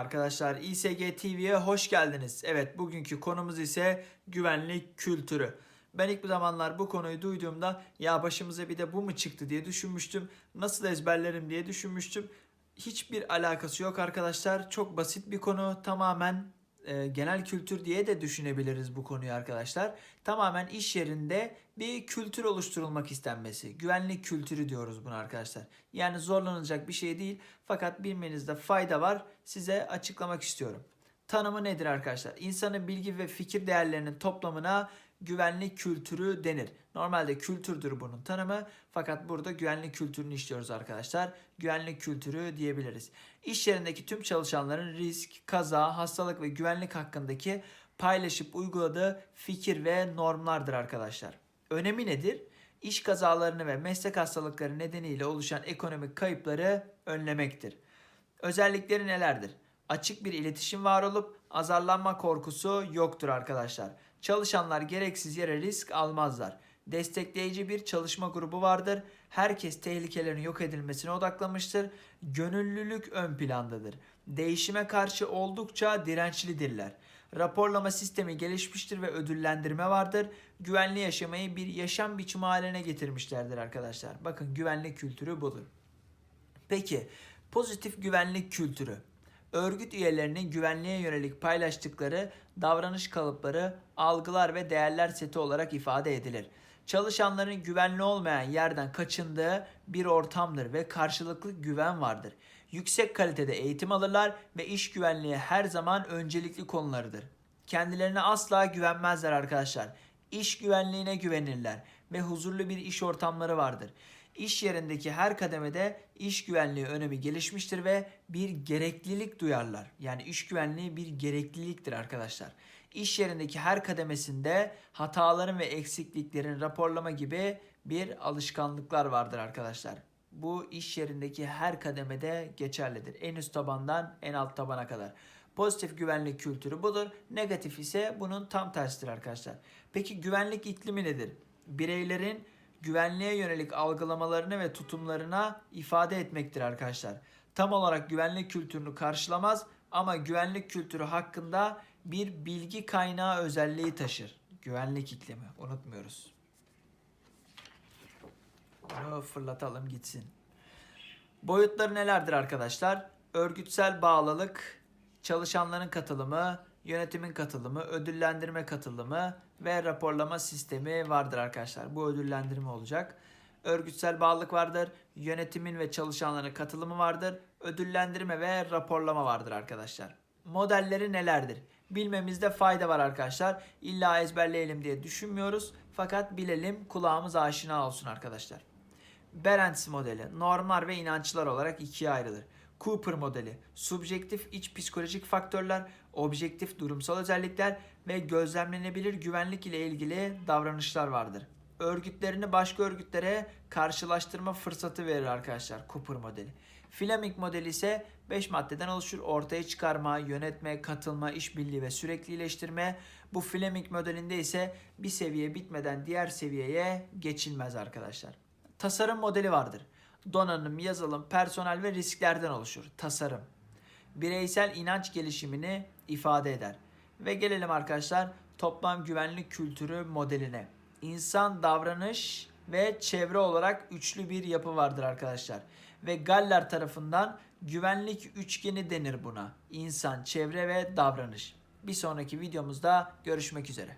Arkadaşlar İSG TV'ye hoş geldiniz. Evet bugünkü konumuz ise güvenlik kültürü. Ben ilk zamanlar bu konuyu duyduğumda ya başımıza bir de bu mu çıktı diye düşünmüştüm. Nasıl ezberlerim diye düşünmüştüm. Hiçbir alakası yok arkadaşlar. Çok basit bir konu. Tamamen e, genel kültür diye de düşünebiliriz bu konuyu arkadaşlar. Tamamen iş yerinde bir kültür oluşturulmak istenmesi. Güvenlik kültürü diyoruz buna arkadaşlar. Yani zorlanılacak bir şey değil fakat bilmenizde fayda var. Size açıklamak istiyorum. Tanımı nedir arkadaşlar? İnsanın bilgi ve fikir değerlerinin toplamına güvenlik kültürü denir. Normalde kültürdür bunun tanımı fakat burada güvenlik kültürünü işliyoruz arkadaşlar. Güvenlik kültürü diyebiliriz. İş yerindeki tüm çalışanların risk, kaza, hastalık ve güvenlik hakkındaki paylaşıp uyguladığı fikir ve normlardır arkadaşlar. Önemi nedir? İş kazalarını ve meslek hastalıkları nedeniyle oluşan ekonomik kayıpları önlemektir. Özellikleri nelerdir? Açık bir iletişim var olup azarlanma korkusu yoktur arkadaşlar. Çalışanlar gereksiz yere risk almazlar. Destekleyici bir çalışma grubu vardır. Herkes tehlikelerin yok edilmesine odaklamıştır. Gönüllülük ön plandadır. Değişime karşı oldukça dirençlidirler. Raporlama sistemi gelişmiştir ve ödüllendirme vardır. Güvenli yaşamayı bir yaşam biçimi haline getirmişlerdir arkadaşlar. Bakın güvenlik kültürü budur. Peki pozitif güvenlik kültürü. Örgüt üyelerinin güvenliğe yönelik paylaştıkları davranış kalıpları, algılar ve değerler seti olarak ifade edilir. Çalışanların güvenli olmayan yerden kaçındığı bir ortamdır ve karşılıklı güven vardır. Yüksek kalitede eğitim alırlar ve iş güvenliği her zaman öncelikli konularıdır. Kendilerine asla güvenmezler arkadaşlar. İş güvenliğine güvenirler ve huzurlu bir iş ortamları vardır. İş yerindeki her kademede iş güvenliği önemi gelişmiştir ve bir gereklilik duyarlar. Yani iş güvenliği bir gerekliliktir arkadaşlar. İş yerindeki her kademesinde hataların ve eksikliklerin raporlama gibi bir alışkanlıklar vardır arkadaşlar. Bu iş yerindeki her kademede geçerlidir. En üst tabandan en alt tabana kadar. Pozitif güvenlik kültürü budur. Negatif ise bunun tam tersidir arkadaşlar. Peki güvenlik iklimi nedir? Bireylerin güvenliğe yönelik algılamalarını ve tutumlarına ifade etmektir arkadaşlar. Tam olarak güvenlik kültürünü karşılamaz ama güvenlik kültürü hakkında bir bilgi kaynağı özelliği taşır. Güvenlik iklimi unutmuyoruz. Bunu fırlatalım gitsin. Boyutları nelerdir arkadaşlar? Örgütsel bağlılık, çalışanların katılımı, yönetimin katılımı, ödüllendirme katılımı ve raporlama sistemi vardır arkadaşlar. Bu ödüllendirme olacak. Örgütsel bağlılık vardır, yönetimin ve çalışanların katılımı vardır, ödüllendirme ve raporlama vardır arkadaşlar. Modelleri nelerdir? Bilmemizde fayda var arkadaşlar. İlla ezberleyelim diye düşünmüyoruz. Fakat bilelim kulağımız aşina olsun arkadaşlar. Berens modeli normal ve inançlar olarak ikiye ayrılır. Cooper modeli subjektif iç psikolojik faktörler, objektif durumsal özellikler ve gözlemlenebilir güvenlik ile ilgili davranışlar vardır. Örgütlerini başka örgütlere karşılaştırma fırsatı verir arkadaşlar Cooper modeli. Fleming modeli ise 5 maddeden oluşur. Ortaya çıkarma, yönetme, katılma, işbirliği ve sürekli iyileştirme. Bu Fleming modelinde ise bir seviye bitmeden diğer seviyeye geçilmez arkadaşlar. Tasarım modeli vardır. Donanım, yazılım, personel ve risklerden oluşur. Tasarım. Bireysel inanç gelişimini ifade eder. Ve gelelim arkadaşlar toplam güvenlik kültürü modeline. İnsan davranış ve çevre olarak üçlü bir yapı vardır arkadaşlar. Ve Galler tarafından güvenlik üçgeni denir buna. İnsan, çevre ve davranış. Bir sonraki videomuzda görüşmek üzere.